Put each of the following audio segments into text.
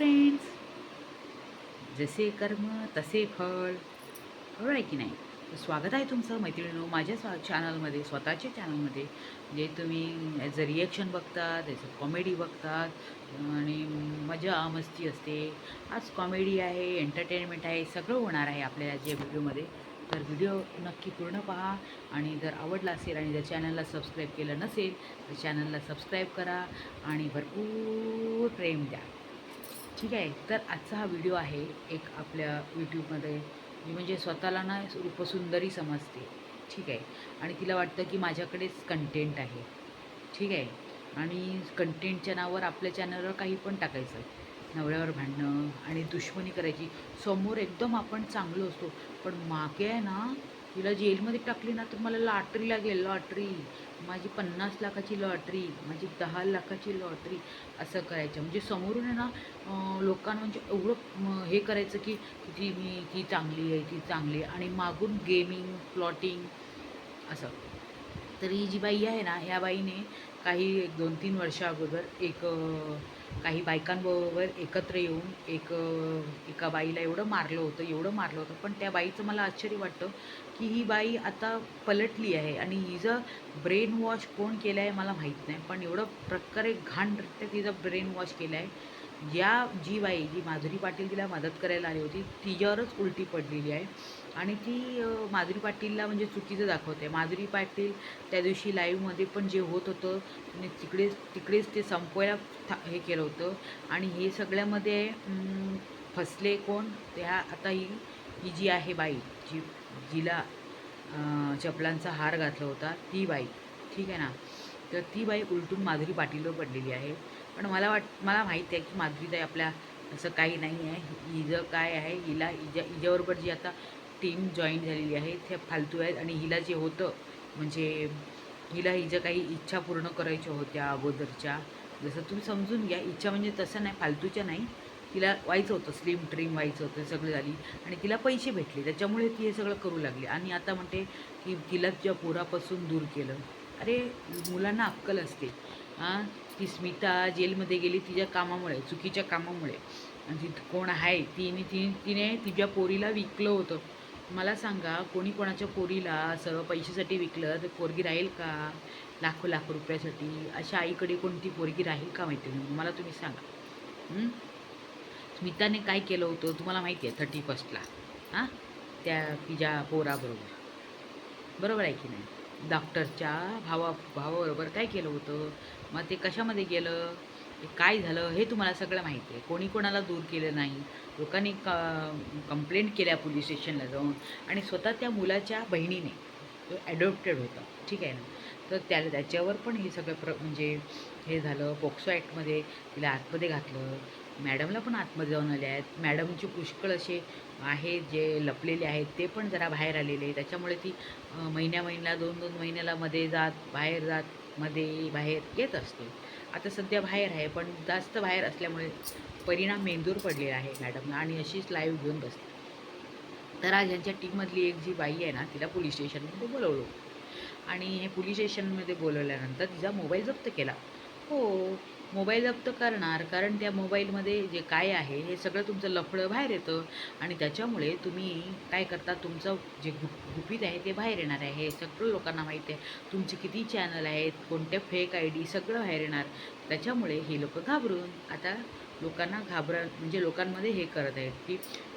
Friends जसे कर्म तसे फळ. बरोबर आहे की नाही? स्वागत आहे तुमचं मैत्रिणीनो माझ्या स्वा चॅनलमध्ये स्वतःच्या चॅनलमध्ये जे म्हणजे तुम्ही ॲज अ रिॲक्शन बघतात ॲज अ कॉमेडी बघतात आणि मजा मस्ती असते. आज कॉमेडी आहे एंटरटेनमेंट आहे सगळं होणार आहे आपल्या या व्हिडिओमध्ये तर व्हिडिओ नक्की पूर्ण पहा. आणि जर आवडला असेल आणि जर चॅनलला सबस्क्राईब केलं नसेल तर चॅनलला सबस्क्राईब करा. आणि भरपूर प्रेम द्या. ठीक आहे. तर आजचा हा व्हिडिओ आहे एक आपल्या यूट्यूबमध्ये जी म्हणजे स्वतःला ना रूपसुंदरी समजते. ठीक आहे. आणि तिला वाटतं की माझ्याकडेच कंटेंट आहे. ठीक आहे. आणि कंटेंटच्या नावावर आपल्या चॅनलवर काही पण टाकायचं. नवऱ्यावर भांडणं आणि दुश्मनी करायची. समोर एकदम आपण चांगलो असतो. पण मागे आहे ना तिला जेलमध्ये टाकली ना तर मला लॉटरी लागेल लॉटरी. माझी पन्नास लाखाची लॉटरी माझी दहा लाखाची लॉटरी असं करायचं. म्हणजे समोरून आहे ना लोकांना म्हणजे एवढं हे करायचं की ती मी ती चांगली आहे ती चांगली आहे. आणि मागून गेमिंग प्लॉटिंग असं. तर ही जी बाई आहे ना ह्या बाईने काही एक दोन तीन वर्षाअगोदर एक काही बायकांबरोबर एकत्र येऊन एक एका बाईला एवढं मारलं होतं एवढं मारलं होतं. पण त्या बाईचं मला आश्चर्य वाटतं की ही बाई आता पलटली आहे आणि हिचं ब्रेन वॉश कोण केलं आहे मला माहीत नाही पण एवढं प्रकारे घाणरित्या तिचं ब्रेन वॉश केलं आहे या जी बाई जी माधुरी पाटील तिला मदत करायला आली होती तिच्यावरच उलटी पडलेली आहे. आणि ती माधुरी पाटीलला म्हणजे चुकीचं दाखवते. माधुरी पाटील त्या दिवशी लाईव्हमध्ये पण जे होत होतं आणि तिकडेच तिकडेच ते संपवायला था हे केलं होतं. आणि हे सगळ्यामध्ये फसले कोण? त्या आता ही ही जी आहे बाई जी जिला चपलांचा हार घातला होता ती बाई. ठीक आहे ना? तर ती बाई उलटून माधुरी पाटीलवर पडलेली आहे. पण मला वाट मला माहीत आहे की माधुरीताई आपल्या असं काही नाही आहे. हिजं काय आहे? हिला हिजा हिच्याबरोबर जी आता टीम जॉईन झालेली आहे त्या फालतू आहेत. आणि हिला जे होतं म्हणजे हिला हिच्या काही इच्छा पूर्ण करायच्या होत्या अगोदरच्या. जसं तुम्ही समजून घ्या इच्छा म्हणजे तसं नाही फालतूच्या नाही. तिला व्हायचं होतं स्लिम ट्रिम व्हायचं होतं सगळं झाली. आणि तिला पैसे भेटले त्याच्यामुळे ती हे सगळं करू लागली. आणि आता म्हणते की तिला तिच्या पोरापासून दूर केलं. अरे मुलांना अक्कल असते. हां ती स्मिता जेलमध्ये गेली तिच्या कामामुळे चुकीच्या कामामुळे. आणि ती कोण आहे? तिने ती तिने तिच्या पोरीला विकलं होतं. मला सांगा कोणी कोणाच्या पोरीला असं पैशासाठी विकलं? तर पोरगी राहील का? लाखो लाखो रुपयासाठी. अशा आईकडे कोणती पोरगी राहील का माहिती नाही. मला तुम्ही सांगा. हं? स्मिताने काय केलं होतं तुम्हाला माहिती आहे थर्टी फर्स्टला हां? त्या तिच्या पोराबरोबर. बरोबर आहे की नाही? डॉक्टरच्या भावा भावाबरोबर काय केलं होतं? मग ते कशामध्ये गेलं? काय झालं? हे तुम्हाला सगळं माहिती आहे. कोणी कोणाला दूर केलं नाही. लोकांनी क कंप्लेंट केल्या पोलीस स्टेशनला जाऊन. आणि स्वतः त्या मुलाच्या बहिणीने तो ॲडॉप्टेड होता ठीक आहे ना? तर त्या त्याच्यावर पण हे सगळं प्र म्हणजे हे झालं. पोक्सो ॲक्टमध्ये तिला आतमध्ये घातलं. मॅडमला पण आतमध्ये जाऊन आले आहेत. मॅडमचे पुष्कळ असे आहेत जे लपलेले आहेत ते पण जरा बाहेर आलेले त्याच्यामुळे ती महिन्या महिन्याला दोन दोन महिन्याला मध्ये जात बाहेर जात मध्ये बाहेर येत असते. आता सध्या बाहेर आहे पण जास्त बाहेर असल्यामुळे परिणाम मेंदूर पडलेला आहे मॅडमला आणि अशीच लाईव्ह घेऊन बसते. तर आज यांच्या टीममधली एक जी बाई आहे ना तिला पोलीस स्टेशनमध्ये बोलवलं. आणि हे पोलीस स्टेशनमध्ये बोलवल्यानंतर तिचा मोबाईल जप्त केला. हो मोबाईल जप्त करणार कारण त्या मोबाईलमध्ये जे काय आहे हे सगळं तुमचं लफडं बाहेर येतं. आणि त्याच्यामुळे तुम्ही काय करता तुमचं जे गुप गुपित आहे ते बाहेर येणार आहे. हे सगळं लोकांना माहीत आहे. तुमचे किती चॅनल आहेत कोणत्या फेक आय डी सगळं बाहेर येणार. त्याच्यामुळे हे लोक घाबरून आता लोकांना घाबरा म्हणजे लोकांमध्ये हे करत आहेत की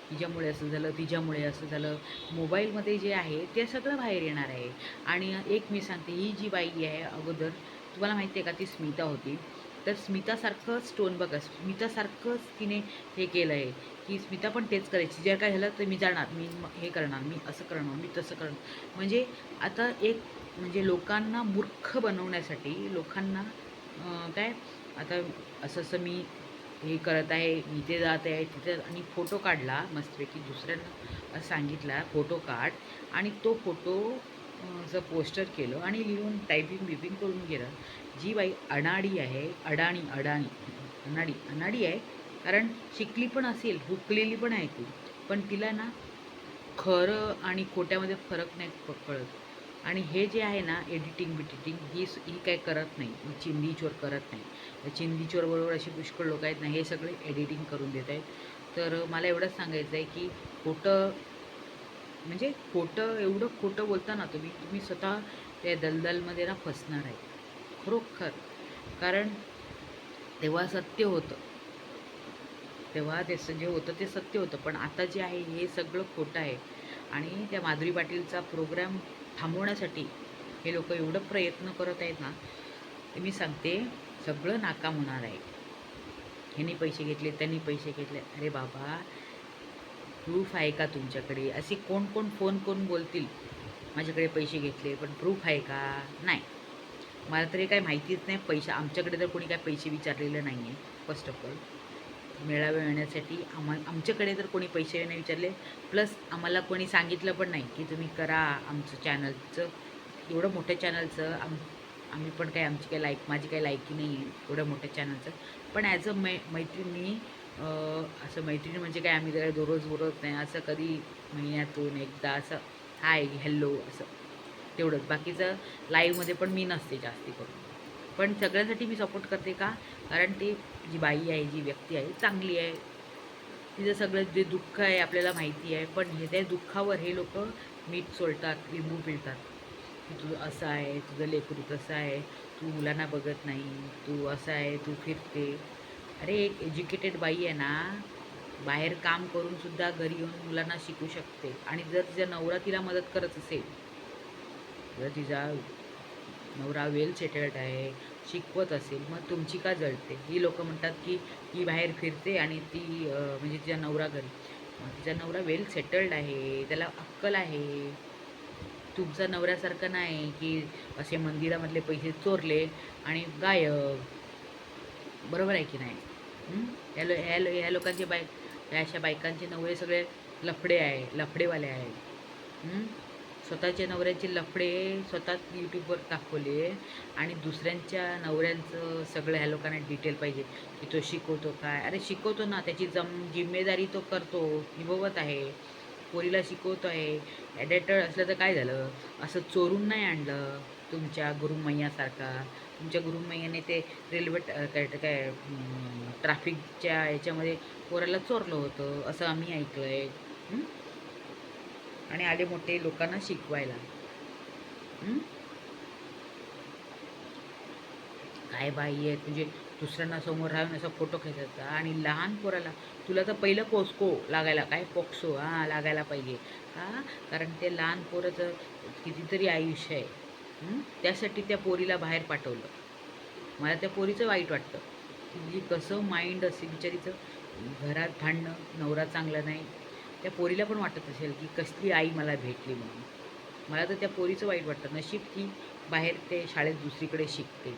तिच्यामुळे असं झालं तिच्यामुळे असं झालं. मोबाईलमध्ये जे आहे ते सगळं बाहेर येणार आहे. आणि एक मी सांगते ही जी बाई आहे अगोदर तुम्हाला माहिती आहे का ती स्मिता होती. तर स्मितासारखं स्टोन बघा. स्मितासारखंच तिने हे केलं आहे की स्मिता पण तेच करायची. जर काय झालं तर मी जाणार. मी हे करणार. मी असं करणार. मी तसं करणार. म्हणजे आता एक म्हणजे लोकांना मूर्ख बनवण्यासाठी लोकांना काय? आता असं असं मी हे करत आहे इथे जात आहे तिथे आणि फोटो काढला मस्तपैकी. दुसऱ्यांना सांगितला फोटो काढ. आणि तो फोटो चं पोस्टर केलं आणि लिहून टायपिंग बिपिंग करून गेलं. जी बाई अनाडी आहे अडाणी अडाणी अनाडी अनाडी आहे. कारण शिकली पण असेल हुकलेली पण आहे ती. पण तिला ना खरं आणि खोट्यामध्ये फरक नाही कळत. आणि हे जे आहे ना एडिटिंग बिटिटिंग ही ही काय करत नाही. ही चिंदीचोर करत नाही. या चिंदीचोर बरोबर अशी पुष्कळ लोक आहेत ना हे सगळे एडिटिंग करून देत आहेत. तर मला एवढंच सांगायचं आहे की खोटं म्हणजे खोटं एवढं खोटं बोलता ना तुम्ही तुम्ही स्वतः त्या दलदलमध्ये ना फसणार आहे. खरोखर. कारण तेव्हा सत्य होतं. तेव्हा त्याचं जे होतं ते सत्य होतं. पण आता जे आहे हे सगळं खोटं आहे. आणि त्या माधुरी पाटीलचा प्रोग्राम थांबवण्यासाठी हे लोक एवढं प्रयत्न करत आहेत ना ते मी सांगते सगळं नाकाम होणार आहे. ह्यांनी पैसे घेतले त्यांनी पैसे घेतले. अरे बाबा प्रूफ आहे का तुमच्याकडे? असे कोण कोण फोन करून बोलतील माझ्याकडे पैसे घेतले पण प्रूफ आहे का? नाही. मला तरी काही माहितीच नाही. पैसे आमच्याकडे तर कोणी काय पैसे विचारलेलं नाही आहे फर्स्ट ऑफ ऑल मेळावे येण्यासाठी आम्हा आमच्याकडे तर कोणी पैसे नाही विचारले. प्लस आम्हाला कोणी सांगितलं पण नाही की तुम्ही करा आमचं चॅनलचं एवढं मोठ्या चॅनलचं आम आम्ही पण काय आमची काय लाईक माझी काही लायकी नाही आहे एवढं मोठ्या चॅनलचं पण ॲज अ मै मैत्रिणी मी असं मैत्रिणी म्हणजे काय आम्ही काय दररोज बोलत नाही. असं कधी महिन्यातून एकदा असं हाय हॅलो असं. तेवढंच. बाकीचं लाईव्हमध्ये पण मी नसते जास्ती करून. पण सगळ्यांसाठी मी सपोर्ट करते का? कारण ती जी बाई आहे जी व्यक्ती आहे चांगली आहे. तिचं सगळं जे दुःख आहे आपल्याला माहिती आहे. पण हे त्या दुःखावर हे लोक मीठ सोलतात लिंबू पिळतात. की तुझं असं आहे तुझं लेकरू तसं आहे तू मुलांना बघत नाही तू असं आहे तू फिरते. अरे एक एज्युकेटेड बाई आहे ना बाहेर काम करूनसुद्धा घरी येऊन मुलांना शिकू शकते. आणि जर तिचा नवरा तिला मदत करत असेल जर तिचा नवरा वेल सेटल्ड आहे शिकवत असेल मग तुमची का जळते? ही लोक म्हणतात की ती बाहेर फिरते आणि ती म्हणजे तिचा नवरा घरी. तिचा नवरा वेल सेटल्ड आहे त्याला अक्कल आहे. तुमचा नवऱ्यासारखं नाही की असे मंदिरामधले पैसे चोरले आणि गायब. बरोबर आहे की नाही? या लो ह्या लो ह्या लोकांचे बाईक ह्या अशा बायकांचे नवरे सगळे लफडे आहे लफडेवाले आहेत स्वतःच्या नवऱ्याचे लफडे स्वतःच यूट्यूबवर दाखवले आणि दुसऱ्यांच्या नवऱ्यांचं सगळं ह्या लोकांना डिटेल पाहिजे. की तो शिकवतो काय? अरे शिकवतो ना. त्याची जम जिम्मेदारी तो करतो. निभवत आहे. पोरीला शिकवतो आहे ॲडेटर असलं तर काय झालं? असं चोरून नाही आणलं तुमच्या गुरुमय्यासारखा? तुमच्या गुरुमय्याने ते रेल्वे काय ट्राफिकच्या काय ट्रॅफिकच्या पोराला चोरलं होतं. असं आम्ही ऐकलं आहे आणि आले मोठे लोकांना शिकवायला. काय बाई आहे? तुझे दुसऱ्यांना समोर राहून असा फोटो खेचायचा आणि लहान पोराला तुला तर पहिलं पोस्को लागायला काय पोक्सो? हां लागायला पाहिजे. हां कारण ते लहान पोराचं कितीतरी आयुष्य आहे. त्यासाठी त्या पोरीला बाहेर पाठवलं. मला त्या पोरीचं वाईट वाटतं. की कसं माइंड असेल बिचारीचं. घरात भांडणं नवरा चांगला नाही. त्या पोरीला पण वाटत असेल की कसली आई मला भेटली म्हणून. मला तर त्या पोरीचं वाईट वाटतं. नशीब की बाहेर ते शाळेत दुसरीकडे शिकते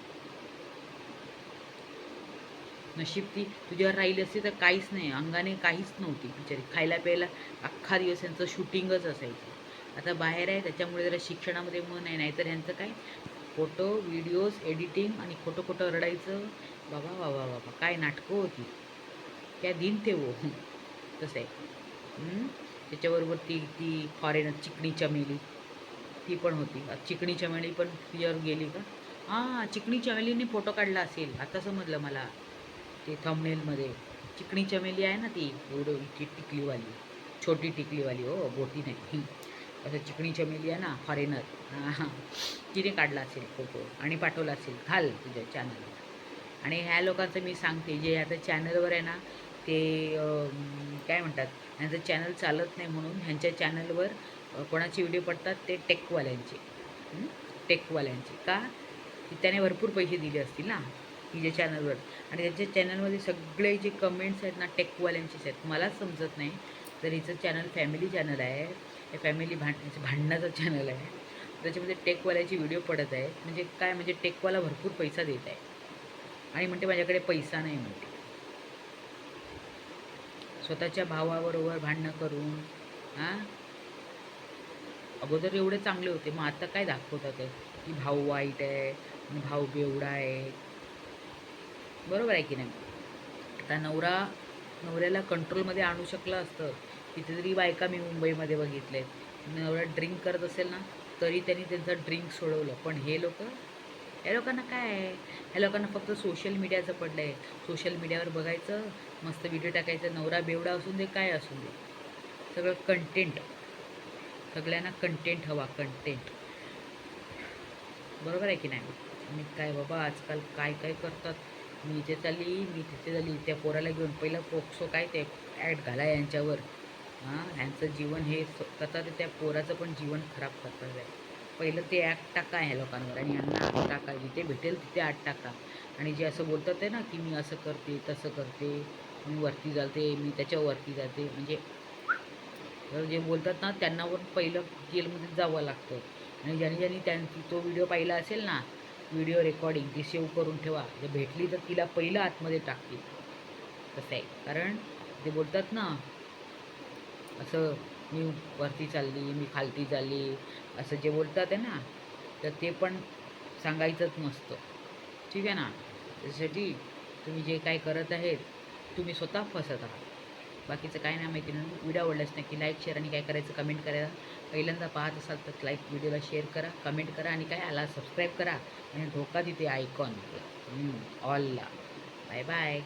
नशीब ती तुझ्यावर राहिली असती तर काहीच नाही. अंगाने काहीच नव्हती बिचारी. खायला प्यायला अख्खा दिवस यांचं शूटिंगच असायचं. आता बाहेर आहे त्याच्यामुळे जरा शिक्षणामध्ये मन आहे. नाहीतर ह्यांचं काय? फोटो व्हिडिओज एडिटिंग आणि खोटं खोटं रडायचं. बाबा बाबा बाबा काय नाटकं होती. त्या दिन ते वो? तसं आहे. त्याच्याबरोबर ती ती फॉरेनर चिकणी चमेली. ती पण होती. चिकणी चमेली पण तुझ्यावर गेली का? हां चिकणी चमेलीने फोटो काढला असेल. आता समजलं मला. ते थंबनेलमध्ये चिकणी चमेली आहे ना ती एवढं इतकी टिकलीवाली. छोटी टिकलीवाली हो बोटी नाही. असं चिकणी चमेली आहे ना फॉरेनर हां. तिने काढला असेल फोटो आणि पाठवला असेल. घाल तुझ्या चॅनलवर आणि ह्या लोकांचं मी सांगते जे आता चॅनलवर आहे ना ते काय म्हणतात ह्यांचं चॅनल चालत नाही म्हणून ह्यांच्या चॅनलवर कोणाचे व्हिडिओ पडतात ते टेकवाल्यांचे टेकवाल्यांचे का त्याने भरपूर पैसे दिले असतील ना? हिच्या चॅनलवर आणि त्याच्या चॅनलमध्ये सगळे जे कमेंट्स आहेत ना टेकवाल्यांचेच आहेत. मलाच समजत नाही तर हिचं चॅनल फॅमिली चॅनल आहे. हे फॅमिली भांड भांडणाचं चॅनल आहे. त्याच्यामध्ये टेकवाल्याचे व्हिडिओ पडत आहेत म्हणजे काय? म्हणजे टेकवाला भरपूर पैसा देत आहे. आणि म्हणते माझ्याकडे पैसा नाही म्हणते. स्वतःच्या भावाबरोबर भांडणं करून हां? अगोदर एवढे चांगले होते. मग आता काय दाखवतात? की भाऊ वाईट आहे आणि भाऊ बेवडा आहे. बरोबर आहे की नाही? आता नवरा नवऱ्याला कंट्रोलमध्ये आणू शकलं असतं. कितीतरी बायका मी मुंबईमध्ये बघितले. नवरा ड्रिंक करत असेल ना तरी त्यांनी त्यांचं ड्रिंक सोडवलं. पण हे लोक या लोकांना काय आहे? ह्या लोकांना फक्त सोशल मीडियाचं पडलं आहे सोशल मीडियावर बघायचं मस्त व्हिडिओ टाकायचं. नवरा बेवडा असून दे काय असून दे. सगळं कंटेंट सगळ्यांना कंटेंट हवा कंटेंट बरोबर आहे की नाही? आणि काय बाबा आजकाल काय काय करतात? मी इथे चालली मी तिथे झाली त्या पोराला घेऊन पहिलं पोक्सो काय ते ॲड घाला यांच्यावर. हां ह्यांचं जीवन हे स- करतात त्या पोराचं पण जीवन खराब करतात आहे पहिलं ते ॲक्ट टाका ह्या लोकांवर आणि यांना आठ टाका. जिथे भेटेल तिथे आठ टाका. आणि जे असं बोलतात आहे ना की मी असं करते तसं करते मी वरती जाते मी त्याच्यावरती जाते. म्हणजे तर जे बोलतात ना त्यांना पण पहिलं जेलमध्ये जावं लागतं. आणि ज्याने ज्यांनी त्यांची तो व्हिडिओ पाहिला असेल ना व्हिडिओ रेकॉर्डिंग ती सेव्ह करून ठेवा जर भेटली तर तिला पहिलं आतमध्ये टाकतील. कसं आहे. कारण ते बोलतात ना असं मी वरती चालली मी खालती चालली असं जे बोलतात आहे ना तर ते पण सांगायचंच नसतं ठीक आहे ना? त्यासाठी तुम्ही जे काय करत आहेत तुम्ही स्वतः फसत आहात. बाकीचं काय नाही माहिती. नाही व्हिडिओ आवडल्यास नक्की लाईक शेअर आणि काय करायचं कमेंट करायला. पहिल्यांदा पाहत असाल तर लाईक व्हिडिओला शेअर करा कमेंट करा आणि काय आला सबस्क्राईब करा. आणि धोका तिथे आयकॉन ऑलला बाय बाय